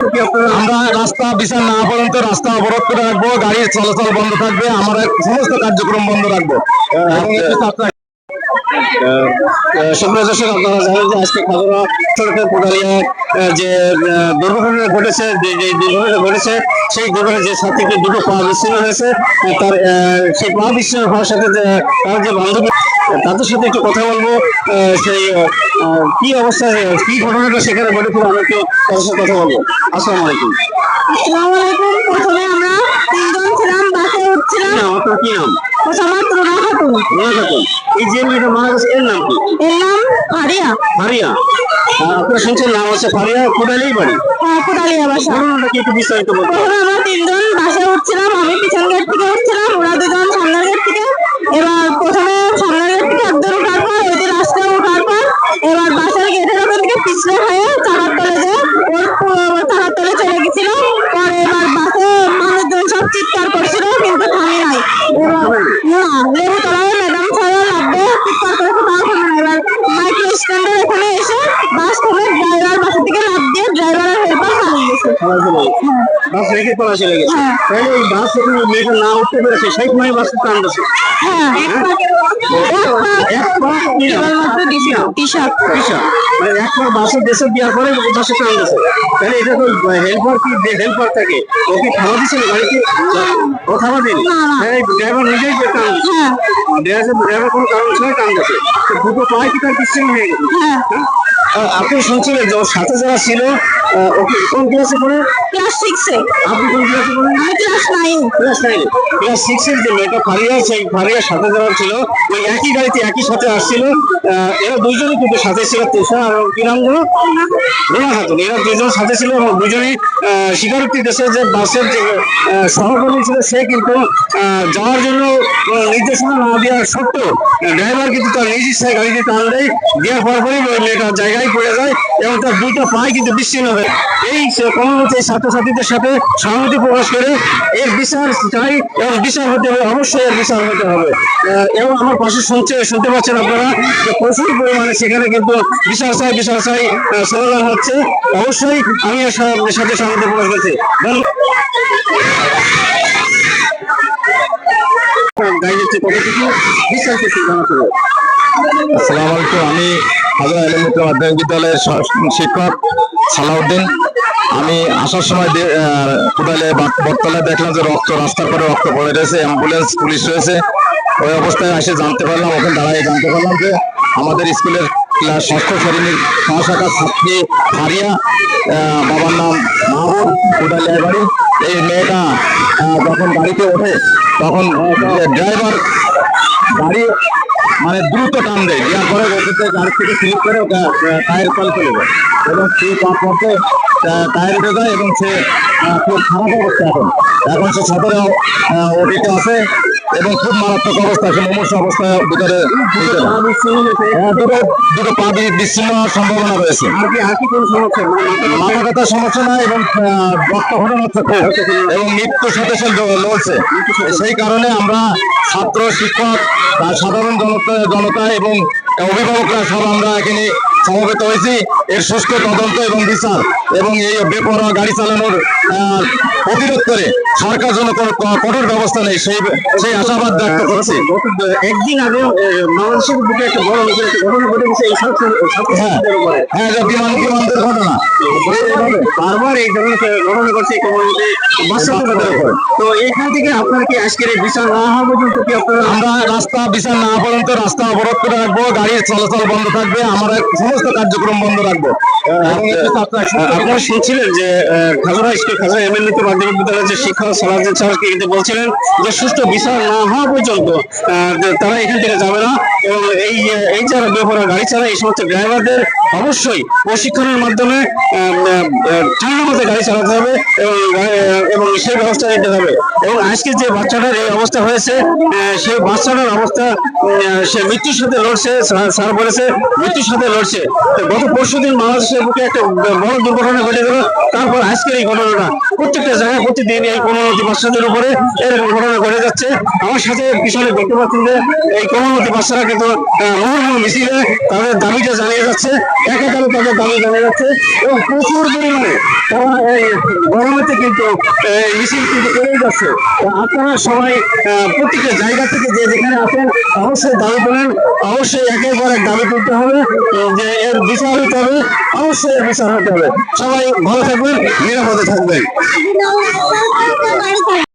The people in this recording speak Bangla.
আমরা রাস্তা বিচার না পর্যন্ত রাস্তা অবরোধ করে রাখব গাড়ির চলাচল বন্ধ থাকবে আমরা সমস্ত কার্যক্রম বন্ধ রাখব। ছাত্র- সুপ্রিয় দর্শক আপনারা জানেন যে আজকে খাগড়া সড়কের কোটালিয়া যে দুর্ঘটনা ঘটেছে যে দুর্ঘটনা ঘটেছে সেই দুর্ঘটনা যে ছাত্রীকে দুটো পা বিচ্ছিন্ন হয়েছে তার সেই পা বিচ্ছিন্ন হওয়ার সাথে তার যে বান্ধবী তাদের সাথে একটু কথা বলব। সেই কি অবস্থা কি ঘটনাটা সেখানে ঘটেছিল আমি একটু তাদের সাথে কথা বলব। আসসালামু আলাইকুম। আসসালামু আলাইকুম। প্রথমে আমরা তিনজন ছিলাম বাসে উঠছিলাম। আপনার কি নাম? খাতুন। এই যে মেয়েটা মারা গেছে এর নাম কি? এর নাম ফারিয়া। ফারিয়া। আপনারা শুনছেন নাম ফারিয়া বাড়ি। কোদালিয়া বাসা। ঘটনাটা কি একটু বিস্তারিত বলতে আমরা তিনজন বাসে উঠছিলাম আমি পিছন গেট থেকে উঠছিলাম ওরা দুজন সামনের গেট থেকে এবার প্রথমে সামনের গেট থেকে একজন উঠার পর ওই যে রাস্তায় উঠার পর এবার বাসের গেটের ওখান থেকে পিছলে হয়ে চাকার তলে যে ওর পু- চাকার তলে চলে গেছিল পরে এবার বাসে মানুষজন সব চিৎকার করছিল কিন্তু থামি নাই এবার না লেবু তলায় ম্যাডাম ছাড়া লাগবে চিৎকার করেছে তাও থামে না এবার মাইক্রো স্ট্যান্ডের এখানে এসে বাস থেকে ড্রাইভার বাসা থেকে লাভ দিয়ে ড্রাইভারের হেল্পার গেছে বাস রেখে পড়া চলে গেছে। হ্যাঁ। তাহলে বাস মেয়েটা না উঠতে পেরেছে সেই সময় বাস টানতেছে এক পা এক পা কি নাম? কেবলমাত্র টি শার্ট কিসা? মানে একবার বাসে দেশে দেওয়ার পরে বাসে টানতেছে তাহলে এটা তো হেল্পার কি হেল্পার থাকে ও কি থামা দিছিল গাড়িকে ও থামা দিনি না, না। ড্রাইভার নিজেই টান দিচ্ছে হ্যাঁ। ড্রাইভার কোনো কারণ ছাড়াই টান তো দুটো পায়ে কি তার বিচ্ছিন্ন হয়ে গেছে? হ্যাঁ? আপনি শুনছিলেন যে ওর সাথে যারা ছিল ওকে কোন ক্লাসে পড়ে? ক্লাস সিক্সে আপনি কোন ক্লাসে পড়েন? আমি ক্লাস নাইন ক্লাস নাইনে ক্লাস সিক্সের যে মেয়েটা ফারিয়া সেই ফারিয়ার সাথে যারা ছিল ওই একই গাড়িতে একই সাথে আসছিল। এরা দুইজনই কিন্তু সাথে ছিল তেষা আর কি নামগুলো রোনা খাতুন এরা দুইজন সাথে ছিল এবং দুজনেই স্বীকারোক্তি দেশে যে বাসের যে সহকর্মী ছিল সে কিন্তু যাওয়ার জন্য নির্দেশনা না দেওয়ার সত্ত্বেও ড্রাইভার কিন্তু তার নিজ ইচ্ছায় গাড়িতে টান দেয়। দেওয়ার পর পরই মেয়েটা জায়গায় পড়ে যায় এবং তার দুটো পায়ে কিন্তু বিচ্ছিন্ন হয়। এই কর্মমতে ছাত্রছাত্রীদের সাথে সহমতি প্রকাশ করে এর বিচার চাই এবং বিচার হতে হবে, অবশ্যই এর বিচার হতে হবে। এবং আমার পাশে শুনছে, শুনতে পাচ্ছেন আপনারা যে প্রচুর পরিমাণে সেখানে কিন্তু বিচার চাই বিচার চাই স্লোগান হচ্ছে, অবশ্যই আমি এর সাথে সহমতি প্রকাশ করছি। আমি হাজরা এলিমিত মাধ্যমিক বিদ্যালয়ের শিক্ষক সালাউদ্দিন। আমি আসার সময় আহ, বটতলায় দেখলাম যে রক্ত রাস্তার পরে রক্ত পড়ে রয়েছে অ্যাম্বুলেন্স পুলিশ রয়েছে। ওই অবস্থায় এসে জানতে পারলাম ওখানে দাঁড়ায় জানতে পারলাম যে আমাদের স্কুলের ক্লাস ষষ্ঠ শ্রেণির সহশাখার ছাত্রী আহ, বাবার নাম মাহবুব কোদালিয়া বাড়ি এই মেয়েটা যখন গাড়িতে ওঠে তখন ড্রাইভার গাড়ি মানে দ্রুত টান দেয়। দেওয়ার পরে গাড়ি থেকে স্লিপ করে টায়ার তলে চলে যায় এবং করতে আহ, টায়ার উঠে এবং সে খুব খারাপ অবস্থা এখন। এখন সে সদরে ওটিতে আছে এবং খুব মারাত্মক অবস্থা সে মুমূর্ষ অবস্থায় ভিতরে। হ্যাঁ, দুটো দুটো পা বিচ্ছিন্ন হওয়ার সম্ভাবনা রয়েছে। মাথা- ব্যথার সমস্যা নাই এবং আহ, রক্ত ঘটন হচ্ছে খুব। এবং মৃত্যুর সাথে সে লড়ছে। সেই কারণে আমরা ছাত্র শিক্ষক সাধারণ জনতা জনতা এবং অভিভাবকরা সব আমরা এখানে সমবেত হয়েছি। এর সুষ্ঠু তদন্ত এবং বিচার এবং এই বেপরোয়া গাড়ি চালানোর প্রতিরোধ করে সরকার জন্য কোনো কঠোর ব্যবস্থা নেই সেই সেই আশাবাদ ব্যক্ত করছি। একদিন আগে বাংলাদেশের বুকে একটা বড় ঘটনা ঘটে গেছে এই হ্যাঁ হ্যাঁ বিমান বিমানদের ঘটনা। বারবার এই ধরনের ঘটনা ঘটছে কমিউনিটি তো এখান থেকে আপনার কি আজকের এই বিচার না হওয়া পর্যন্ত কি আপনারা আমরা রাস্তা বিচার না পর্যন্ত রাস্তা অবরোধ করে রাখব গাড়ির চলাচল বন্ধ থাকবে। আমরা সমস্ত কার্যক্রম বন্ধ রাখব। ছাত্র- আপনারা শুনছিলেন যে খাজুরা স্কুল খাজুরা এমএলএ মাধ্যমিক বিদ্যালয়ের যে শিক্ষক সালাউদ্দিন স্যার কিন্তু বলছিলেন যে সুষ্ঠু বিচার না হওয়া পর্যন্ত তারা এখান থেকে যাবে না। এবং এই এই যারা বেপরা গাড়ি চালায় এই সমস্ত ড্রাইভারদের অবশ্যই প্রশিক্ষণের মাধ্যমে ঠান্ডা গাড়ি চালাতে হবে এবং এবং সেই ব্যবস্থা নিতে হবে। এবং আজকে যে বাচ্চাটার এই অবস্থা হয়েছে সেই বাচ্চাটার অবস্থা সে মৃত্যুর সাথে লড়ছে স্যার- বলেছে মৃত্যুর সাথে লড়ছে। গত পরশু দিন বাংলাদেশের বুকে একটা বড় দুর্ঘটনা ঘটে গেল তারপর আজকের এই ঘটনাটা প্রত্যেকটা জায়গায় প্রতিদিন এই কোমলমতি বাচ্চাদের উপরে এরকম ঘটনা ঘটে যাচ্ছে। আমার সাথে পিছনে দেখতে পাচ্ছেন যে এই কোমলমতি বাচ্চারা কিন্তু আহ, মিছিলে তাদের দাবিটা জানিয়ে যাচ্ছে। একাকারে তাদের দাবি জানা যাচ্ছে। এবং প্রচুর পরিমাণে তারা গরমেতে কিন্তু মিছিল কিন্তু করেই যাচ্ছে। আপনারা সবাই প্রত্যেকটা জায়গা থেকে যে যেখানে আছেন, অবশ্যই দাবি তোলেন অবশ্যই একের পর এক দাবি তুলতে হবে যে এর বিচার হতে হবে, অবশ্যই এর বিচার হতে হবে। সবাই ভালো থাকবেন, নিরাপদে থাকবেন।